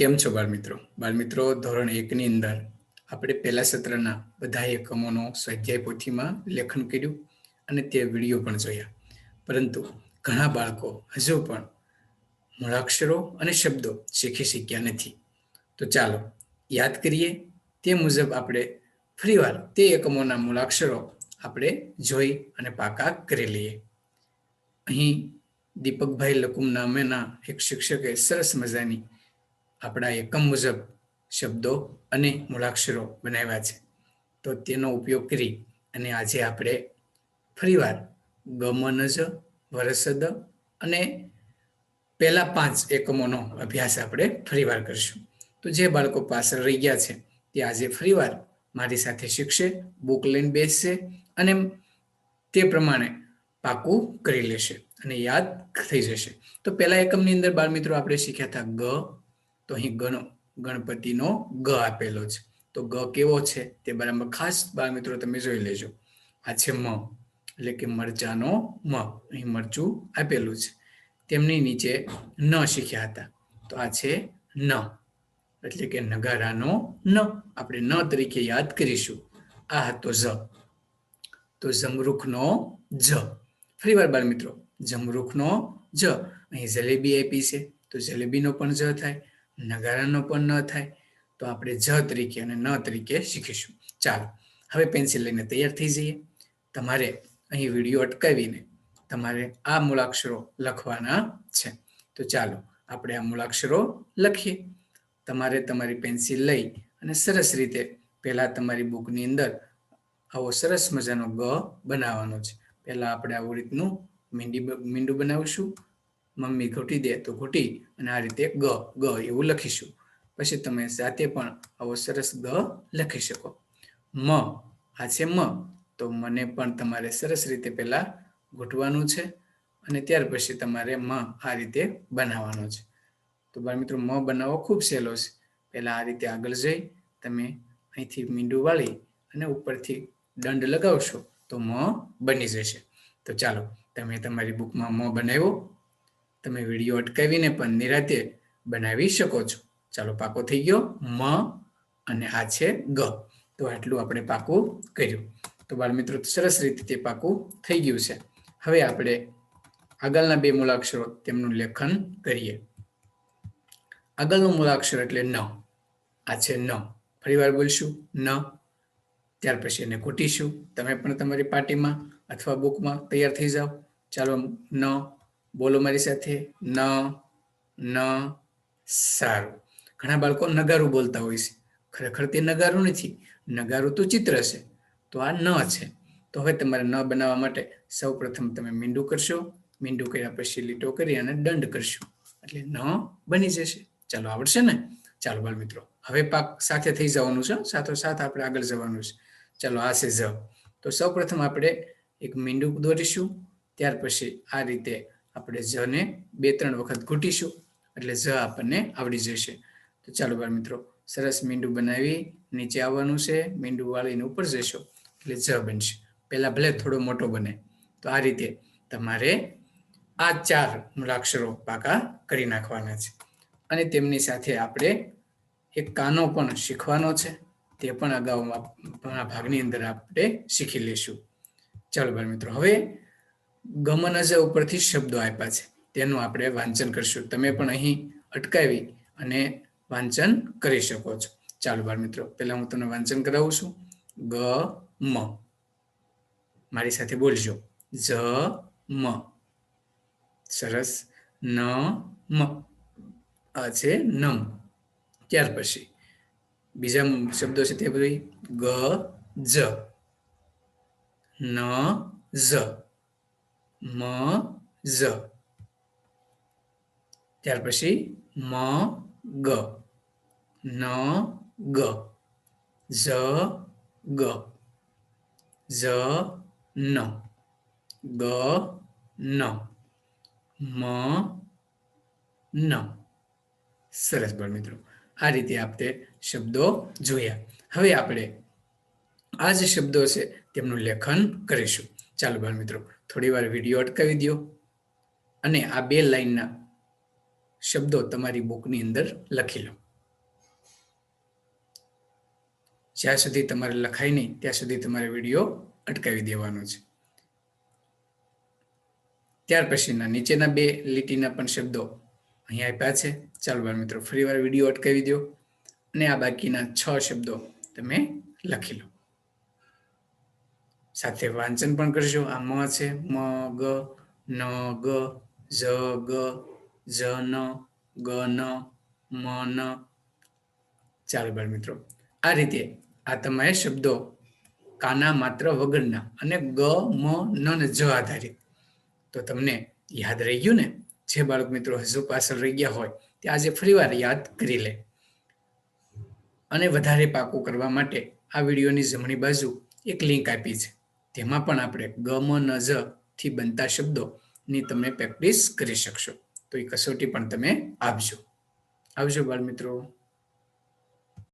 કેમ છો બાળમિત્રો? બાળમિત્રો, ધોરણ એકની અંદર આપણે પહેલા સત્રના બધા એકમોનો સ્વાધ્યાય પોથીમાં લેખન કર્યું અને તે વીડિયો પણ જોયા. પરંતુ ઘણા બાળકો હજુ પણ મૂળાક્ષરો અને શબ્દો શીખી શક્યા નથી. તો ચાલો યાદ કરીએ, તે મુજબ આપણે ફરીવાર તે એકમોના મૂળાક્ષરો આપણે જોઈ અને પાકા કરી લઈએ. અહીં દીપકભાઈ લકુમ નામેના એક શિક્ષકે સરસ મજાની આપણા એકમ મુજબ શબ્દો અને મૂળાક્ષરો બનાવ્યા છે. તો તેનો ઉપયોગ કરી અને આજે આપણે ફરીવાર ગમનજ વરસદ અને પહેલા પાંચ એકમોનો અભ્યાસ આપણે ફરીવાર કરીશું. તો જે બાળકો પાછળ રહી ગયા છે તે આજે ફરીવાર મારી સાથે શીખશે બુક લઈને બેસશે અને તે પ્રમાણે પાકું કરી લેશે અને યાદ થઈ જશે. તો પહેલા એકમની અંદર બાળ મિત્રો આપણે શીખ્યા હતા ગ તો અહીં ગણ, ગણપતિનો ગ આપેલો છે. તો ગ કેવો છે તે બરાબર ખાસ બાળ મિત્રો તમે જોઈ લેજો. આ છે મ, એટલે કે મરચાનો મ. અહીં મરચું આપેલું છે. તેમની નીચે ન શીખ્યા હતા. તો આ છે ન, એટલે કે નગારાનો ન. આપણે ન તરીકે યાદ કરીશું. આ હતો ઝ. તો જમરૂખનો જ. ફરી વાર બાળ મિત્રો, જમરૂખનો જ. અહીં જલેબી આપી છે. તો જલેબીનો પણ જ થાય. નગારાનો પણ ન થાય, તો આપણે જ તરીકે અને ન તરીકે શીખીશું. ચાલો, હવે પેન્સિલ લઈને તૈયાર થઈ જઈએ. તમારે અહીં વીડિયો અટકાવીને તમારે આ મૂળાક્ષરો લખવાના છે. તો ચાલો, આપણે આ મૂળાક્ષરો લખીએ. તમારે તમારી પેન્સિલ લઈ અને સરસ રીતે પહેલાં તમારી બુકની અંદર આવો સરસ મજાનો ગ બનાવવાનો છે. પહેલાં આપણે આવું રીતનું મીંડી મીંડું બનાવીશું. મમ્મી ઘૂંટી દે તો ઘૂંટી અને આ રીતે ગ ગ એવું લખીશું. પછી તમે જાતે પણ આવો સરસ ગ લખી શકો. મ, આ છે મ. તો મને પણ તમારે સરસ રીતે પહેલા ઘૂંટવાનું છે અને ત્યાર પછી તમારે મ આ રીતે બનાવવાનો છે. તો બાળ મિત્રો, મ બનાવવો ખૂબ સહેલો છે. પહેલા આ રીતે આગળ જઈ તમે અહીંથી મીંડું વાળી અને ઉપરથી દંડ લગાવશો તો મ બની જશે. તો ચાલો, તમે તમારી બુકમાં મ બનાવ્યો. તમે વીડિયો અટકાવીને પણ નિરાતે બનાવી શકો છો. ચાલો પાકો થઈ ગયો. મ અને આ છે ગ. તો આટલું આપણે પાકું કર્યું. તો બાળમિત્રો, સરસ રીતે તે પાકું થઈ ગયું છે. હવે આપણે આગળના બે મૂળાક્ષરો તેમનું લેખન કરીએ. આગળનું મૂળાક્ષર એટલે ન. આ છે ન. ફરી વાર બોલશું. ન. ત્યાર પછી એને કૂટીશું. તમે પણ તમારી પાર્ટીમાં અથવા બુકમાં તૈયાર થઈ જાઓ. ચાલો ન બોલો મારી સાથે. ન ન, સારું. ઘણા બાળકો નગારું બોલતા હોય છે. ખરેખર તે નગારું નથી. નગારું તો ચિત્ર છે. તો આ ન છે. તો હવે તમારે ન બનાવવા માટે સૌ પ્રથમ તમે મીંડું કરશો. મીંડું કર્યા પછી લીટો કરી અને દંડ કરશો. એટલે ન બની જશે. ચાલો આવડશે ને? ચાલો બાળ મિત્રો. હવે પાક સાથે થઈ જવાનું છે સાથો સાથ આપણે આગળ જવાનું છે. ચાલો આ છે જ. તો સૌ પ્રથમ આપણે એક મીંડું દોરીશું. ત્યાર પછી આ રીતે આપણે જને બે, ત્રણ વખત ઘૂંટીશું એટલે જ આપણને આવડી જશે. તો ચાલો બાળ મિત્રો, સરસ મીંડું બનાવી નીચે આવવાનું છે, મીંડું વાળીને ઉપર જશો એટલે જ બનશે. પહેલા ભલે થોડો મોટો બને. તો આ રીતે તમારે આ ચાર મૂળાક્ષરો પાકા કરી નાખવાના છે. અને તેમની સાથે આપણે એક કાનો પણ શીખવાનો છે. તે પણ અગાઉમાં ભાગની અંદર આપણે શીખી લઈશું. ચાલો બાળ મિત્રો, હવે ગમનજ ઉપરથી શબ્દો આપ્યા છે. તેનું આપણે વાંચન કરશું. તમે પણ અહીં અટકાવી અને વાંચન કરી શકો છો. ચાલો બાળ મિત્રો, પહેલા હું તમને વાંચન કરાવું છું. ગ, મ. મારી સાથે બોલજો. જ, મ. સરસ. ન, મ. આ છે નમ. ત્યાર પછી બીજા શબ્દો છે તે બધી. ગ, જ. ન ઝ મ, ઝ. ત્યાર પછી મ, ગ. ન, ગ. ઝ ગ. ઝ, ન. ગ, ન. મ, ન. સરસ બળ મિત્રો. આ રીતે આપણે શબ્દો જોયા. હવે આપણે આ જે શબ્દો છે તેમનું લેખન કરીશું. ચાલો બાળ મિત્રો થોડી વાર વીડિયો અટકાવી દો અને આ બે લાઈનના શબ્દો તમારી બુકની અંદર લખી લો. જ્યાં સુધી તમારે લખાય નહીં, ત્યાં સુધી તમારે વીડિયો અટકાવી દેવાનો છે. ત્યાર પછીના નીચેના બે લીટીના પણ શબ્દો અહીંયા આપ્યા છે. ચાલો બાળ મિત્રો, ફરીવાર વીડિયો અટકાવી દો અને આ બાકીના છ શબ્દો તમે લખી લો. સાથે વાંચન પણ કરજો. આ મ છે. મ, ગ ન ગ, જ ગ, જ, ન, ગ, ન, મ, ન. ચાલો બાળ મિત્રો, આ રીતે આ તમારે શબ્દો કાના માત્ર વગરના અને ગ, મ, ન ને જ આધારિત. તો તમને યાદ રહી ગયું ને? જે બાળક મિત્રો હજુ પાછળ રહી ગયા હોય, તે આજે ફરીવાર યાદ કરી લે. અને વધારે પાકું કરવા માટે આ વિડીયોની જમણી બાજુ એક લિંક આપી છે. તેમાં પણ આપણે ગમ ન થી બનતા શબ્દોની તમે પ્રેક્ટિસ કરી શકશો. તો એ કસોટી પણ તમે આપજો. આવજો બાળમિત્રો. મિત્રો